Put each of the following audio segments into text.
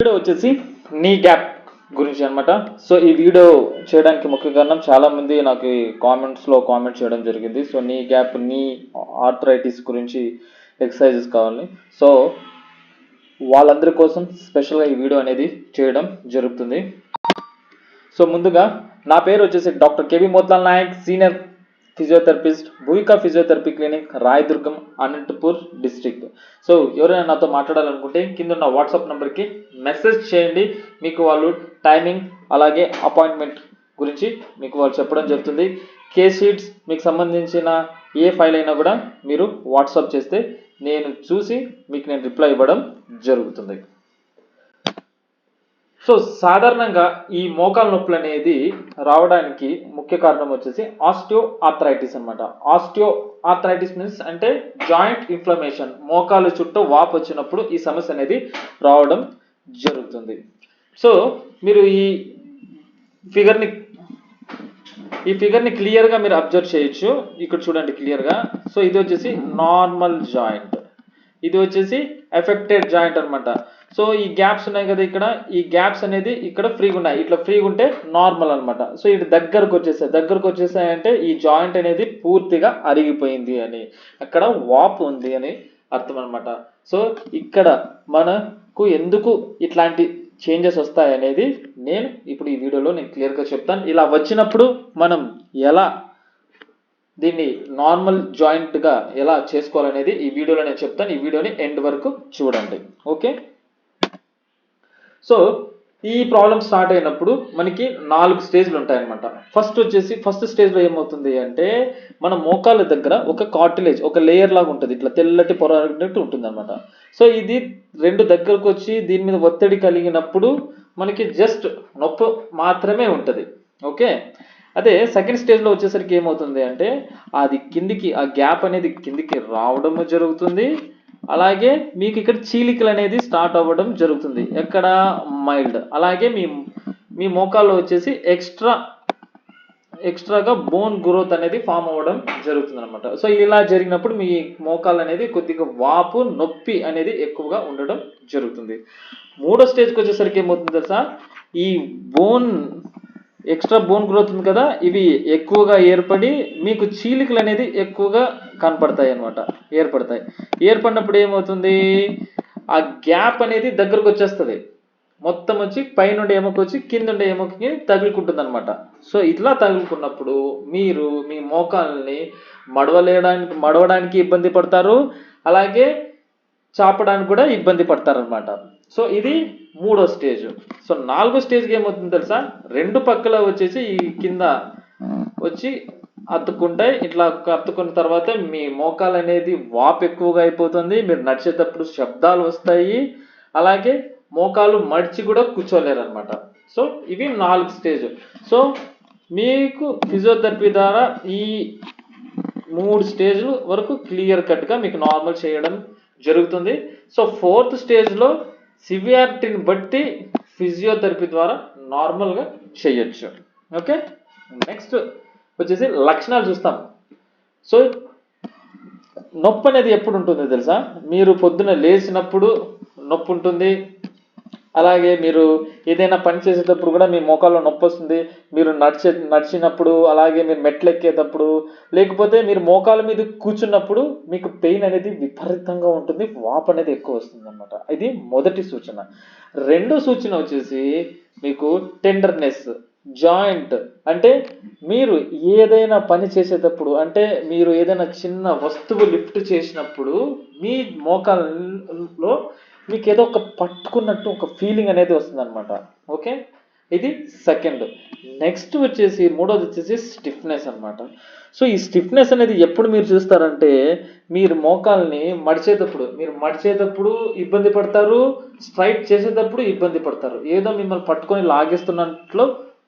Video వచ్చేసి నీ gap గురించి అన్నమాట. సో ఈ వీడియో చేయడానికి ముఖ్య కారణం చాలామంది నాకు కామెంట్స్లో కామెంట్ చేయడం జరిగింది. సో నీ గ్యాప్ నీ ఆర్థరైటిస్ గురించి ఎక్సర్సైజెస్ కావాలి సో వాళ్ళందరి కోసం స్పెషల్గా ఈ వీడియో అనేది చేయడం జరుగుతుంది. సో ముందుగా నా పేరు వచ్చేసి doctor K V Motlal Naik senior physiotherapist Bhuyika physiotherapy clinic Rayadurgam Anantapur district. So ఎవరైనా నాతో మాట్లాడాలనుకుంటే కింద ఉన్న వాట్సాప్ నెంబర్కి మెసేజ్ చేయండి. మీకు వాళ్ళు టైమింగ్ అలాగే అపాయింట్మెంట్ గురించి మీకు వాళ్ళు చెప్పడం జరుగుతుంది. కే షీట్స్ మీకు సంబంధించిన ఏ ఫైల్ అయినా కూడా మీరు వాట్సాప్ చేస్తే నేను చూసి మీకు నేను రిప్లై ఇవ్వడం జరుగుతుంది. సో సాధారణంగా ఈ మోకాల నొప్పులు అనేది రావడానికి ముఖ్య కారణం వచ్చేసి ఆస్టియో ఆర్థరైటిస్ అనమాట ఆస్టియో ఆర్థరైటిస్ మీన్స్ అంటే జాయింట్ ఇన్ఫ్లమేషన్ మోకాలు చుట్టూ వాపు వచ్చినప్పుడు ఈ సమస్య అనేది రావడం జరుగుతుంది. సో మీరు ఈ ఫిగర్ని ఈ ఫిగర్ని క్లియర్గా మీరు అబ్జర్వ్ చేయొచ్చు. ఇక్కడ చూడండి క్లియర్గా సో ఇది వచ్చేసి నార్మల్ జాయింట్. ఇది వచ్చేసి ఎఫెక్టెడ్ జాయింట్ అన్నమాట. సో ఈ గ్యాప్స్ ఉన్నాయి కదా ఇక్కడ. ఈ గ్యాప్స్ అనేది ఇక్కడ ఫ్రీగా ఉన్నాయి. ఇట్లా ఫ్రీగా ఉంటే నార్మల్ అన్నమాట. సో ఇటు దగ్గరకు వచ్చేసాయి. దగ్గరకు వచ్చేసాయంటే ఈ జాయింట్ అనేది పూర్తిగా అరిగిపోయింది అని. అక్కడ వాప్ ఉంది అని అర్థం అనమాట సో ఇక్కడ మనకు ఎందుకు ఇట్లాంటి చేంజెస్ వస్తాయి అనేది నేను ఇప్పుడు ఈ వీడియోలో నేను క్లియర్గా చెప్తాను. ఇలా వచ్చినప్పుడు మనం ఎలా దీన్ని నార్మల్ జాయింట్గా ఎలా చేసుకోవాలనేది ఈ వీడియోలో నేను చెప్తాను. ఈ వీడియోని ఎండ్ వరకు చూడండి. ఓకే సో ఈ ప్రాబ్లం స్టార్ట్ అయినప్పుడు మనకి నాలుగు స్టేజ్లు ఉంటాయన్నమాట. ఫస్ట్ వచ్చేసి ఫస్ట్ స్టేజ్లో ఏమవుతుంది అంటే మన మోకాళ్ళ దగ్గర ఒక కార్టిలేజ్ ఒక లేయర్ లాగా ఉంటుంది. ఇట్లా తెల్లటి పొర ఉంటుంది అనమాట సో ఇది రెండు దగ్గరకు వచ్చి దీని మీద ఒత్తిడి కలిగినప్పుడు మనకి జస్ట్ నొప్పి మాత్రమే ఉంటుంది. ఓకే? అదే సెకండ్ స్టేజ్లో వచ్చేసరికి ఏమవుతుంది అంటే అది కిందికి ఆ గ్యాప్ అనేది కిందికి రావడము జరుగుతుంది. అలాగే మీకు ఇక్కడ చీలికలు అనేది స్టార్ట్ అవ్వడం జరుగుతుంది. ఎక్కడ? మైల్డ్ అలాగే మీ మీ మోకాల్లో వచ్చేసి ఎక్స్ట్రా ఎక్స్ట్రాగా బోన్ గ్రోత్ అనేది ఫామ్ అవ్వడం జరుగుతుంది అనమాట సో ఇలా జరిగినప్పుడు మీ మోకాలు అనేది కొద్దిగా వాపు నొప్పి అనేది ఎక్కువగా ఉండడం జరుగుతుంది. మూడో స్టేజ్కి వచ్చేసరికి ఏమవుతుంది తెలుసా? ఈ బోన్ ఎక్స్ట్రా బోన్ గ్రోత్ ఉంది కదా ఇవి ఎక్కువగా ఏర్పడి మీకు చీలికలు అనేది ఎక్కువగా కనపడతాయి అన్నమాట ఏర్పడతాయి. ఏర్పడినప్పుడు ఏమవుతుంది? ఆ గ్యాప్ అనేది దగ్గరకు వచ్చేస్తుంది. మొత్తం వచ్చి పైనుండే ఎముక వచ్చి కింద ఉండే ఎముకకి తగులుకుంటుంది అనమాట సో ఇట్లా తగులుకున్నప్పుడు మీరు మీ మోకాల్ని మడవలేయడానికి మడవడానికి ఇబ్బంది పడతారు. అలాగే చాపడానికి కూడా ఇబ్బంది పడతారనమాట సో ఇది మూడో స్టేజ్. సో నాలుగో స్టేజ్కి ఏమవుతుంది తెలుసా? రెండు పక్కల వచ్చేసి ఈ కింద వచ్చి అత్తుకుంటాయి ఇట్లా అత్తుకున్న తర్వాత మీ మోకాలు అనేది వాపు ఎక్కువగా అయిపోతుంది. మీరు నడిచేటప్పుడు శబ్దాలు వస్తాయి. అలాగే మోకాలు మడిచి కూడా కూర్చోలేరు అనమాట సో ఇవి నాలుగు స్టేజ్. సో మీకు ఫిజియోథెరపీ ద్వారా ఈ మూడు స్టేజ్లు వరకు క్లియర్ కట్గా మీకు నార్మల్ చేయడం జరుగుతుంది. సో ఫోర్త్ స్టేజ్లో సివియారిటీని బట్టి ఫిజియోథెరపీ ద్వారా నార్మల్గా చేయొచ్చు. ఓకే? నెక్స్ట్ వచ్చేసి లక్షణాలు చూస్తాం. సో నొప్పి అనేది ఎప్పుడు ఉంటుంది తెలుసా? మీరు పొద్దున లేచినప్పుడు నొప్పి ఉంటుంది అలాగే మీరు ఏదైనా పని చేసేటప్పుడు కూడా మీ మోకాల్లో నొప్పి వస్తుంది మీరు నడిచే నడిచినప్పుడు అలాగే మీరు మెట్లు ఎక్కేటప్పుడు లేకపోతే మీరు మోకాల మీద కూర్చున్నప్పుడు మీకు పెయిన్ అనేది విపరీతంగా ఉంటుంది. వాపు అనేది ఎక్కువ వస్తుంది అనమాట ఇది మొదటి సూచన. రెండో సూచన వచ్చేసి మీకు టెండర్నెస్ జాయింట్. అంటే మీరు ఏదైనా పని చేసేటప్పుడు అంటే మీరు ఏదైనా చిన్న వస్తువు లిఫ్ట్ చేసినప్పుడు మీ మోకాల్లో మీకు ఏదో ఒక పట్టుకున్నట్టు ఒక ఫీలింగ్ అనేది వస్తుంది అనమాట ఓకే ఇది సెకండ్ నెక్స్ట్ వచ్చేసి మూడోది వచ్చేసి స్టిఫ్నెస్ అన్నమాట. సో ఈ స్టిఫ్నెస్ అనేది ఎప్పుడు మీరు చూస్తారంటే మీరు మోకాల్ని మడిచేటప్పుడు మీరు మడిచేటప్పుడు ఇబ్బంది పడతారు స్ట్రైట్ చేసేటప్పుడు ఇబ్బంది పడతారు. ఏదో మిమ్మల్ని పట్టుకొని లాగేస్తున్నట్లు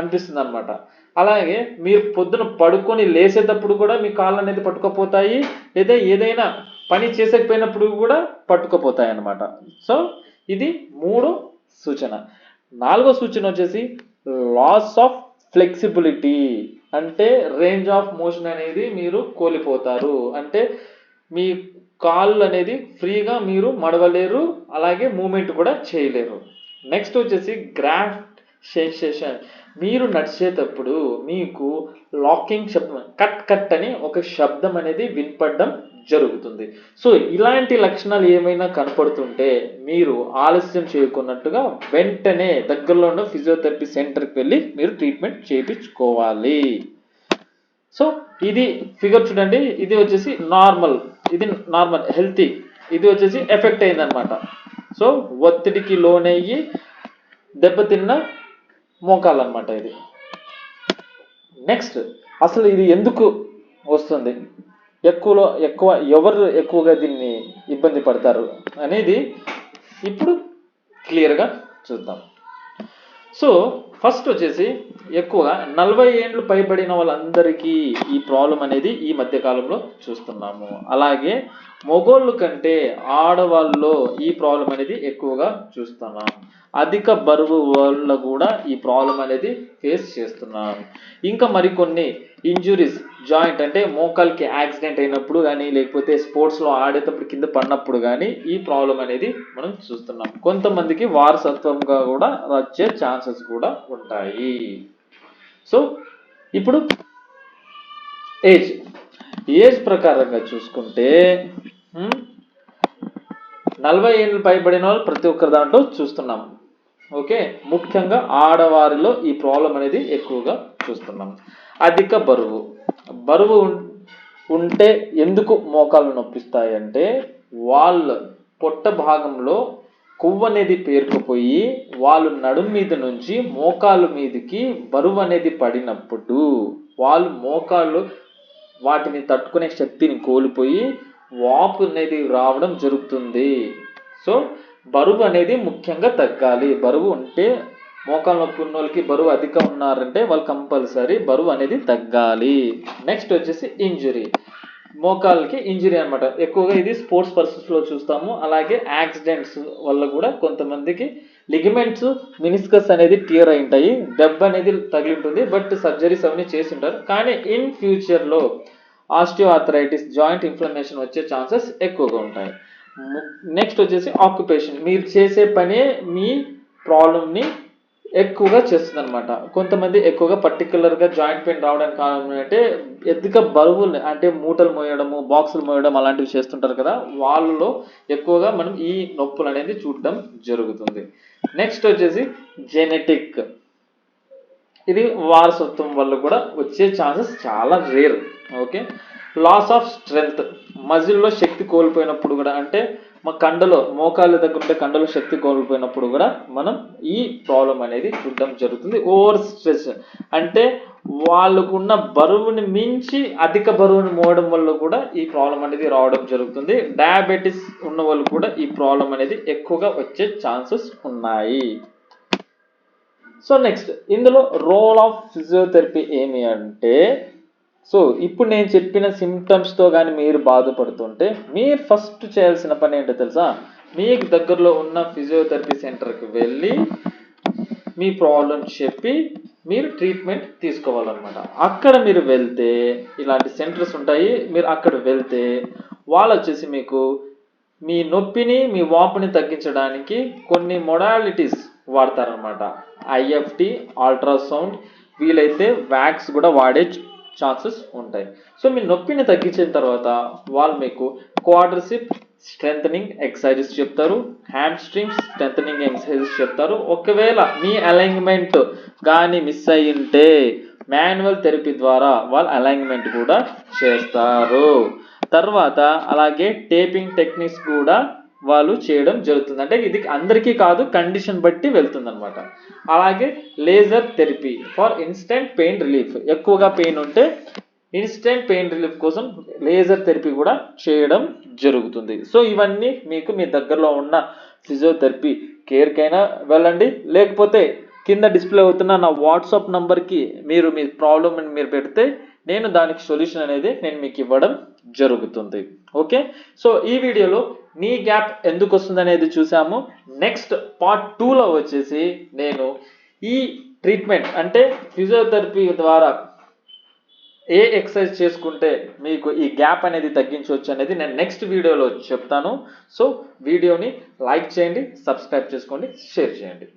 అనిపిస్తుంది అనమాట అలాగే మీరు పొద్దున పడుకొని లేసేటప్పుడు కూడా మీ కాళ్ళు అనేది పట్టుకపోతాయి లేదా ఏదైనా పని చేసకపోయినప్పుడు కూడా పట్టుకుపోతాయి అన్నమాట సో ఇది మూడు సూచన. నాలుగో సూచన వచ్చేసి లాస్ ఆఫ్ ఫ్లెక్సిబిలిటీ అంటే రేంజ్ ఆఫ్ మోషన్ అనేది మీరు కోల్పోతారు. అంటే మీ కాళ్ళు అనేది ఫ్రీగా మీరు మడవలేరు అలాగే మూమెంట్ కూడా చేయలేరు. నెక్స్ట్ వచ్చేసి గ్రాఫ్ట్ సెన్సేషన్ మీరు నడిచేటప్పుడు మీకు లాకింగ్ శబ్దం కట్ కట్ అని ఒక శబ్దం అనేది వినపడడం జరుగుతుంది. సో ఇలాంటి లక్షణాలు ఏమైనా కనపడుతుంటే మీరు ఆలస్యం చేయకున్నట్టుగా వెంటనే దగ్గరలో ఉన్న ఫిజియోథెరపీ సెంటర్కి వెళ్ళి మీరు ట్రీట్మెంట్ చేయించుకోవాలి. సో ఇది ఫిగర్ చూడండి. ఇది వచ్చేసి నార్మల్. ఇది నార్మల్ హెల్తీ. ఇది వచ్చేసి ఎఫెక్ట్ అయిందనమాట సో ఒత్తిడికి లోనయ్యి దెబ్బతిన్న మోకాలన్నమాట ఇది. నెక్స్ట్ అసలు ఇది ఎందుకు వస్తుంది? ఎక్కువలో ఎక్కువ ఎవరు ఎక్కువగా దీన్ని ఇబ్బంది పడతారు అనేది ఇప్పుడు క్లియర్గా చూద్దాం. సో ఫస్ట్ వచ్చేసి ఎక్కువగా నలభై ఏండ్లు పైబడిన వాళ్ళందరికీ ఈ ప్రాబ్లం అనేది ఈ మధ్య కాలంలో చూస్తున్నాము. అలాగే మొగోళ్ళు కంటే ఆడవాళ్ళలో ఈ ప్రాబ్లం అనేది ఎక్కువగా చూస్తున్నాం. అధిక బరువు వల్ల కూడా ఈ ప్రాబ్లం అనేది ఫేస్ చేస్తున్నాం. ఇంకా మరికొన్ని ఇంజురీస్ జాయింట్ అంటే మోకాల్కి యాక్సిడెంట్ అయినప్పుడు కానీ లేకపోతే స్పోర్ట్స్లో ఆడేటప్పుడు కింద పడినప్పుడు కానీ ఈ ప్రాబ్లం అనేది మనం చూస్తున్నాం. కొంతమందికి వారసత్వంగా కూడా వచ్చే ఛాన్సెస్ కూడా ఉంటాయి. సో ఇప్పుడు ఏజ్ ఏజ్ ప్రకారంగా చూసుకుంటే నలభై ఏళ్ళు పైబడిన వాళ్ళు ప్రతి ఒక్కరి దాంట్లో చూస్తున్నాం. ఓకే? ముఖ్యంగా ఆడవారిలో ఈ ప్రాబ్లం అనేది ఎక్కువగా చూస్తున్నాం. అధిక బరువు. బరువు ఉంటే ఎందుకు మోకాలు నొప్పిస్తాయి అంటే వాళ్ళ పొట్ట భాగంలో కొవ్వు అనేది పేరుకుపోయి వాళ్ళు నడుం మీద నుంచి మోకాలు మీదకి బరువు అనేది పడినప్పుడు వాళ్ళు మోకాళ్ళు వాటిని తట్టుకునే శక్తిని కోల్పోయి వాపు అనేది రావడం జరుగుతుంది. సో బరువు అనేది ముఖ్యంగా తగ్గాలి. బరువు ఉంటే మోకాలు నొప్పి ఉన్న వాళ్ళకి బరువు అధికం ఉన్నారంటే వాళ్ళు కంపల్సరీ బరువు అనేది తగ్గాలి. నెక్స్ట్ వచ్చేసి ఇంజురీ. మోకాలకి ఇంజురీ అనమాట ఎక్కువగా ఇది స్పోర్ట్స్ పర్సన్స్లో చూస్తాము. అలాగే యాక్సిడెంట్స్ వల్ల కూడా కొంతమందికి లిగమెంట్స్ మినిస్కస్ అనేది టియర్ అయి ఉంటాయి దెబ్బ అనేది తగిలి ఉంటుంది బట్ సర్జరీస్ అవన్నీ చేసి ఉంటారు కానీ ఇన్ ఫ్యూచర్లో ఆస్టియో జాయింట్ ఇన్ఫ్లమేషన్ వచ్చే ఛాన్సెస్ ఎక్కువగా ఉంటాయి. నెక్స్ట్ వచ్చేసి ఆక్యుపేషన్. మీరు చేసే పనే మీ ప్రాబ్లమ్ని ఎక్కువగా చేస్తుంది అనమాట కొంతమంది ఎక్కువగా పర్టికులర్గా జాయింట్ పెయిన్ రావడానికి కారణం ఏంటంటే ఎద్దుగా బరువులు అంటే మూటలు మోయడము బాక్సులు మోయడం అలాంటివి చేస్తుంటారు కదా వాళ్ళలో ఎక్కువగా మనం ఈ నొప్పులు అనేది చూడడం జరుగుతుంది. నెక్స్ట్ వచ్చేసి జెనెటిక్ ఇది వారసత్వం వల్ల కూడా వచ్చే ఛాన్సెస్ చాలా rare okay loss of strength మజిల్లో శక్తి కోల్పోయినప్పుడు కూడా అంటే మా కండలో మోకాళ్ళ దగ్గర ఉంటే కండలో శక్తి కోల్పోయినప్పుడు కూడా మనం ఈ ప్రాబ్లం అనేది చూడడం జరుగుతుంది. Over stress. అంటే వాళ్ళకున్న బరువుని మించి అధిక బరువుని మోయడం వల్ల కూడా ఈ ప్రాబ్లం అనేది రావడం జరుగుతుంది. డయాబెటీస్ ఉన్న వాళ్ళు కూడా ఈ ప్రాబ్లం అనేది ఎక్కువగా వచ్చే ఛాన్సెస్ ఉన్నాయి. సో నెక్స్ట్ ఇందులో రోల్ ఆఫ్ ఫిజియోథెరపీ ఏమి అంటే సో ఇప్పుడు నేను చెప్పిన సిమ్టమ్స్తో కానీ మీరు బాధపడుతుంటే మీరు ఫస్ట్ చేయాల్సిన పని ఏంటో తెలుసా? మీకు దగ్గరలో ఉన్న ఫిజియోథెరపీ సెంటర్కి వెళ్ళి మీ ప్రాబ్లం చెప్పి మీరు ట్రీట్మెంట్ తీసుకోవాలన్నమాట. అక్కడ మీరు వెళ్తే ఇలాంటి సెంటర్స్ ఉంటాయి మీరు అక్కడ వెళ్తే వాళ్ళు వచ్చేసి మీకు మీ నొప్పిని మీ వాపుని తగ్గించడానికి కొన్ని మొడాలిటీస్ వాడతారనమాట ఐఎఫ్టి అల్ట్రాసౌండ్ వీలైతే వ్యాక్స్ కూడా వాడే ఛాన్సెస్ ఉంటాయి. సో మీ నొప్పిని తగ్గించిన తర్వాత వాళ్ళు మీకు క్వార్టర్షిప్ స్ట్రెంథనింగ్ ఎక్సర్సైజెస్ చెప్తారు హ్యాండ్ స్ట్రింగ్స్ స్ట్రెంథనింగ్ ఎక్సర్సైజెస్ చెప్తారు. ఒకవేళ మీ అలైన్మెంట్ కానీ మిస్ అయ్యి ఉంటే మాన్యువల్ థెరపీ ద్వారా వాళ్ళు అలైన్మెంట్ కూడా చేస్తారు. తర్వాత అలాగే టేపింగ్ టెక్నిక్స్ కూడా వాళ్ళు చేయడం జరుగుతుంది. అంటే ఇది అందరికీ కాదు కండిషన్ బట్టి వెళ్తుంది అనమాట అలాగే laser therapy. For instant pain relief. ఎక్కువగా పెయిన్ ఉంటే ఇన్స్టెంట్ పెయిన్ రిలీఫ్ కోసం లేజర్ థెరపీ కూడా చేయడం జరుగుతుంది. సో ఇవన్నీ మీకు మీ దగ్గరలో ఉన్న ఫిజియోథెరపీ కేర్కైనా వెళ్ళండి. లేకపోతే కింద డిస్ప్లే అవుతున్న నా వాట్సాప్ నంబర్కి మీరు మీ ప్రాబ్లమ్ మీరు పెడితే నేను దానికి సొల్యూషన్ అనేది నేను మీకు ఇవ్వడం జరుగుతుంది. ఓకే? సో ఈ వీడియోలో నీ గ్యాప్ ఎందుకు వస్తుంది అనేది చూసాము నెక్స్ట్ పార్ట్ టూలో వచ్చేసి నేను ఈ ట్రీట్మెంట్ అంటే ఫిజియోథెరపీ ద్వారా ఏ ఎక్సర్సైజ్ చేసుకుంటే మీకు ఈ గ్యాప్ అనేది తగ్గించవచ్చు అనేది నేను నెక్స్ట్ వీడియోలో చెప్తాను. సో వీడియోని లైక్ చేయండి సబ్స్క్రైబ్ చేసుకోండి షేర్ చేయండి.